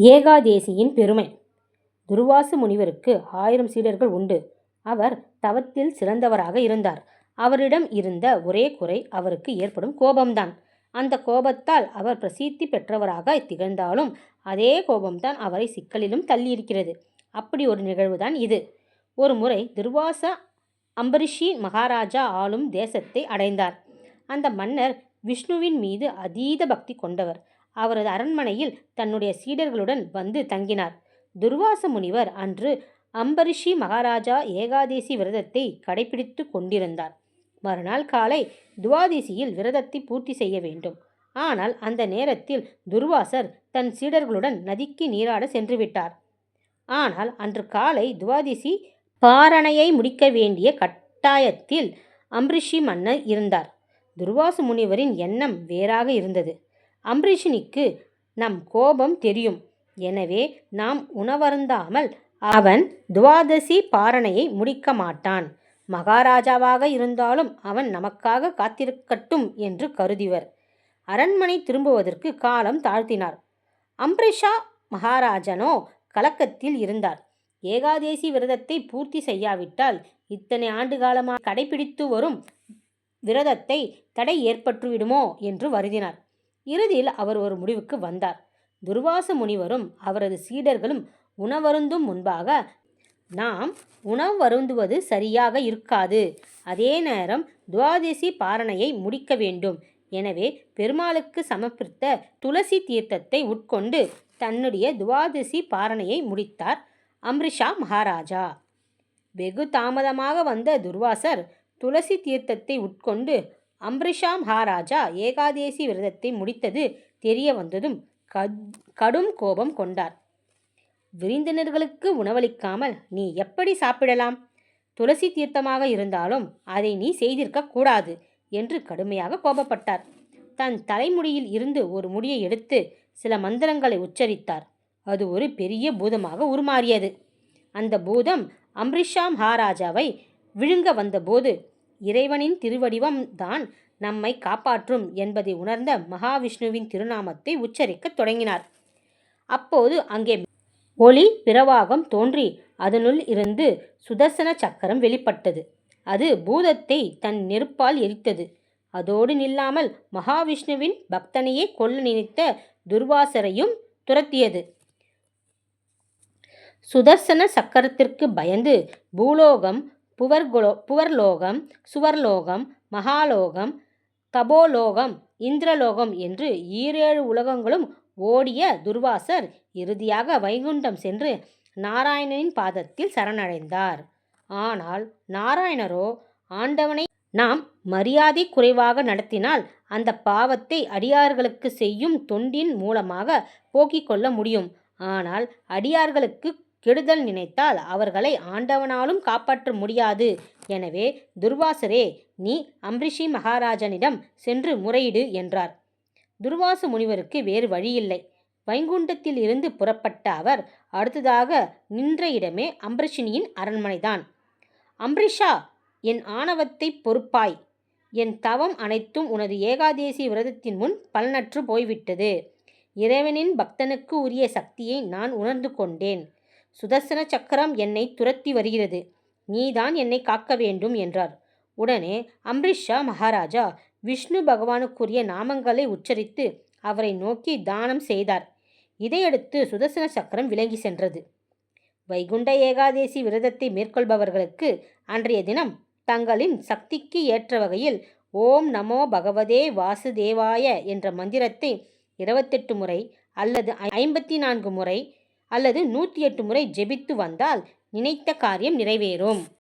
ஏகாதேசியின் பெருமை துர்வாசு முனிவருக்கு ஆயிரம் சீடர்கள் உண்டு. அவர் தவத்தில் சிறந்தவராக இருந்தார். அவரிடம் இருந்த ஒரே குறை அவருக்கு ஏற்படும் கோபம்தான். அந்த கோபத்தால் அவர் பிரசித்தி பெற்றவராக திகழ்ந்தாலும் அதே கோபம்தான் அவரை சிக்கலிலும் தள்ளியிருக்கிறது. அப்படி ஒரு நிகழ்வுதான் இது. ஒரு முறை துர்வாச அம்பரீஷி மகாராஜா ஆளும் தேசத்தை அடைந்தார். அந்த மன்னர் விஷ்ணுவின் மீது அதீத பக்தி கொண்டவர். அவரது அரண்மனையில் தன்னுடைய சீடர்களுடன் வந்து தங்கினார். துர்வாச முனிவர் அன்று அம்பரிஷி மகாராஜா ஏகாதேசி விரதத்தை கடைபிடித்து கொண்டிருந்தார். மறுநாள் காலை துவாதேசியில் விரதத்தை பூர்த்தி செய்ய வேண்டும். ஆனால் அந்த நேரத்தில் துர்வாசர் தன் சீடர்களுடன் நதிக்கு நீராடச் சென்றுவிட்டார். ஆனால் அன்று காலை துவாதிசி பாரணையை முடிக்க வேண்டிய கட்டாயத்தில் அம்பரிஷி மன்னர் இருந்தார். துர்வாச முனிவரின் எண்ணம் வேறாக இருந்தது. அம்பரீஷனுக்கு நம் கோபம் தெரியும். எனவே நாம் உணவருந்தாமல் அவன் துவாதசி பாரணையை முடிக்க மாட்டான். மகாராஜாவாக இருந்தாலும் அவன் நமக்காக காத்திருக்கட்டும் என்று கருதிவர். அரண்மனை திரும்புவதற்கு காலம் தாழ்த்தினார். அம்ரிஷா மகாராஜனோ கலக்கத்தில் இருந்தார். ஏகாதசி விரதத்தை பூர்த்தி செய்யாவிட்டால் இத்தனை ஆண்டு காலமாக கடைப்பிடித்து வரும் விரதத்தை தடை ஏற்பட்டுவிடுமோ என்று வருதினார் இறுதியில் அவர் ஒரு முடிவுக்கு வந்தார். துர்வாச முனிவரும் அவரது சீடர்களும் உணவருந்தும் முன்பாக நாம் உணவு வருந்துவது சரியாக இருக்காது. அதே நேரம் துவாதசி பாரணையை முடிக்க வேண்டும். எனவே பெருமாளுக்கு சமர்ப்பித்த துளசி தீர்த்தத்தை உட்கொண்டு தன்னுடைய துவாதசி பாரணையை முடித்தார் அம்ரிஷா மகாராஜா. வெகு தாமதமாக வந்த துர்வாசர் துளசி தீர்த்தத்தை உட்கொண்டு அம்ரிஷா மகாராஜா ஏகாதேசி விரதத்தை முடித்தது தெரிய வந்ததும் கடும் கோபம் கொண்டார். விருந்தினர்களுக்கு உணவளிக்காமல் நீ எப்படி சாப்பிடலாம்? துளசி தீர்த்தமாக இருந்தாலும் அதை நீ செய்திருக்க கூடாது என்று கடுமையாக கோபப்பட்டார். தன் தலைமுடியில் இருந்து ஒரு முடியை எடுத்து சில மந்திரங்களை உச்சரித்தார். அது ஒரு பெரிய பூதமாக உருமாறியது. அந்த பூதம் அம்ரிஷா மகாராஜாவை விழுங்க வந்தபோது இறைவனின் திருவடிவம் தான் நம்மை காப்பாற்றும் என்பதை உணர்ந்த மகாவிஷ்ணுவின் திருநாமத்தை உச்சரிக்கத் தொடங்கினார். அப்போது அங்கே ஒளி பிரவாகம் தோன்றி அதனுள் இருந்து சுதர்சன சக்கரம் வெளிப்பட்டது. அது பூதத்தை தன் நெருப்பால் எரித்தது. அதோடு நில்லாமல் மகாவிஷ்ணுவின் பக்தனையே கொல்ல நினைத்த துர்வாசரையும் துரத்தியது. சுதர்சன சக்கரத்திற்கு பயந்து பூலோகம் புவர்லோகம் சுவர்லோகம் மகாலோகம் தபோலோகம் இந்திரலோகம் என்று ஈரேழு உலகங்களும் ஓடிய துர்வாசர் இறுதியாக வைகுண்டம் சென்று நாராயணனின் பாதத்தில் சரணடைந்தார். ஆனால் நாராயணரோ ஆண்டவனை நாம் மரியாதை குறைவாக நடத்தினால் அந்த பாவத்தை அடியார்களுக்கு செய்யும் தொண்டின் மூலமாக போக்கிக் கொள்ள முடியும். ஆனால் அடியார்களுக்கு கெடுதல் நினைத்தால் அவர்களை ஆண்டவனாலும் காப்பாற்ற முடியாது. எனவே துர்வாசரே நீ அம்ரிஷி மகாராஜனிடம் சென்று முறையிடு என்றார். துர்வாச முனிவருக்கு வேறு வழியில்லை. வைகுண்டத்தில் இருந்து புறப்பட்ட அவர் அடுத்ததாக நின்ற இடமே அம்பரிஷினியின் அரண்மனைதான். அம்ரிஷா என் ஆணவத்தைப் பொறுப்பாய். என் தவம் அனைத்தும் உனது ஏகாதசி விரதத்தின் முன் பலனற்று போய்விட்டது. இறைவனின் பக்தனுக்கு உரிய சக்தியை நான் உணர்ந்து கொண்டேன். சுதர்சன சக்கரம் என்னை துரத்தி வருகிறது. நீதான் என்னை காக்க வேண்டும் என்றார். உடனே அம்பரீஷா மகாராஜா விஷ்ணு பகவானுக்குரிய நாமங்களை உச்சரித்து அவரை நோக்கி தானம் செய்தார். இதையடுத்து சுதர்சன சக்கரம் விலகி சென்றது. வைகுண்ட ஏகாதசி விரதத்தை மேற்கொள்பவர்களுக்கு அன்றைய தினம் தங்களின் சக்திக்கு ஏற்ற வகையில் ஓம் நமோ பகவதே வாசுதேவாய என்ற மந்திரத்தை இருபத்தெட்டு முறை அல்லது ஐம்பத்தி நான்கு முறை அல்லது நூற்றி எட்டு முறை ஜெபித்து வந்தால் நினைத்த காரியம் நிறைவேறும்.